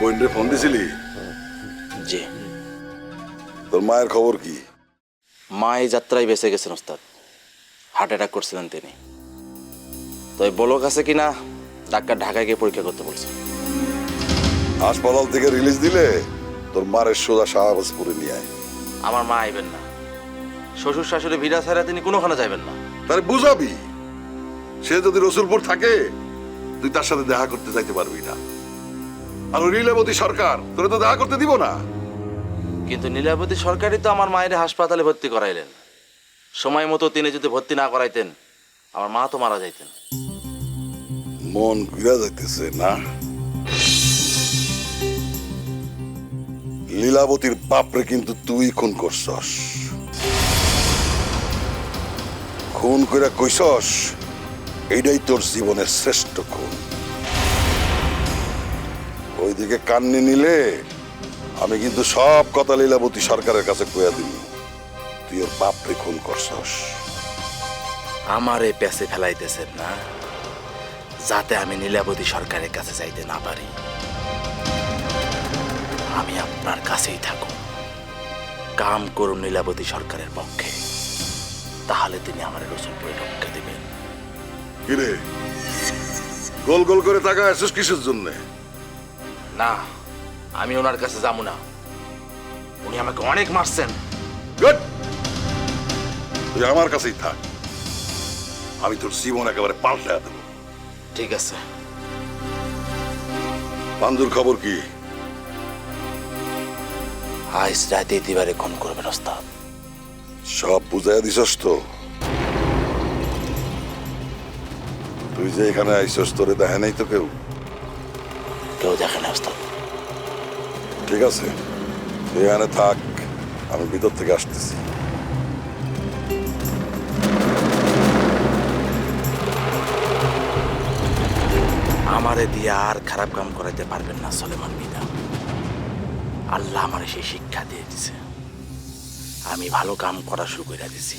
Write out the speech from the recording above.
বোনরে phone দিছিলি? জি। তোর মায়ের খবর কি? মা এই যাত্রায় বেঁচে গেছেন ওস্তাদ। হার্ট অ্যাটাক করছিলেন তিনি। তো এই বলক আছে কিনা ডাক্তার ঢাকায় গিয়ে পরীক্ষা করতে বলছে। হাসপাতাল থেকে রিলিজ দিলে তোর মারের সোজা শাহবাজপুরে নিয়ে আয়। আমার মা আইবেন না। শ্বশুর শাশুড়ি ভিড়া ছাড়া তিনি কোনোখানে যাবেন না। তাহলে বুঝাবি সে যদি রসুলপুর থাকে তুই তার সাথে দেখা করতে যাইতে পারবি না। আর লীলাবতী সরকার তোরে তো দেখা করতে দিব না। কিন্তু নীলাবতী সরকারই তো আমার মায়ের হাসপাতালে ভর্তি করাইলেন। সময় মতো তিনি যদি ভর্তি না করাইতেন আমার মা তো মারা যাইতেন। মন ঘুরা যাইতেছে না? লীলাবতীর বাপরে কিন্তু তুই খুন করছস। খুন করে কইসস এইটাই তোর জীবনের শ্রেষ্ঠ খুন। ওইদিকে কান্নি নিলে আমি কিন্তু সব কথা লীলাবতী সরকারের কাছে কইয়া দিবি তুই ওর বাপরে খুন করছস। আমার এই প্যাসে ফেলাইতেছেন না যাতে আমি নীলাবতী সরকারের কাছে যাইতে না পারি। আমি আপনার কাছেই থাকুন। কাম করুন নীলাবতী সরকারের পক্ষে। তাহলে তিনি আমার রসুলপুরে রক্ষা দেবেন। কিরে? গোল গোল করে টাকা আসছিস কিসের জন্যে? না আমি ওনার কাছে যাব না। উনি আমাকে অনেক মারছেন। গুড তুই আমার কাছেই থাক। আমি তোর জীবন একেবারে পাল্টে দেবো। ঠিক আছে। বান্ধুর খবর কি? আজ রাতে দিবারে খুন করবেন ওস্তাদ। সব বুঝাইয়া দিছস তো? তুই যে এখানে আইসস তোরে দেখে নাই তো কেউ? কেউ দেখে ওস্তাদ ঠিক আছে। তুই এখানে থাক আমি ভিতর থেকে আসতেছি। আমারে দিয়ে আর খারাপ কাম করাইতে পারবেন না সলেমান মিদা আল্লাহ আমারে সেই শিক্ষা দিয়ে দিছে। আমি ভালো কাম করা শুরু করে দিছি।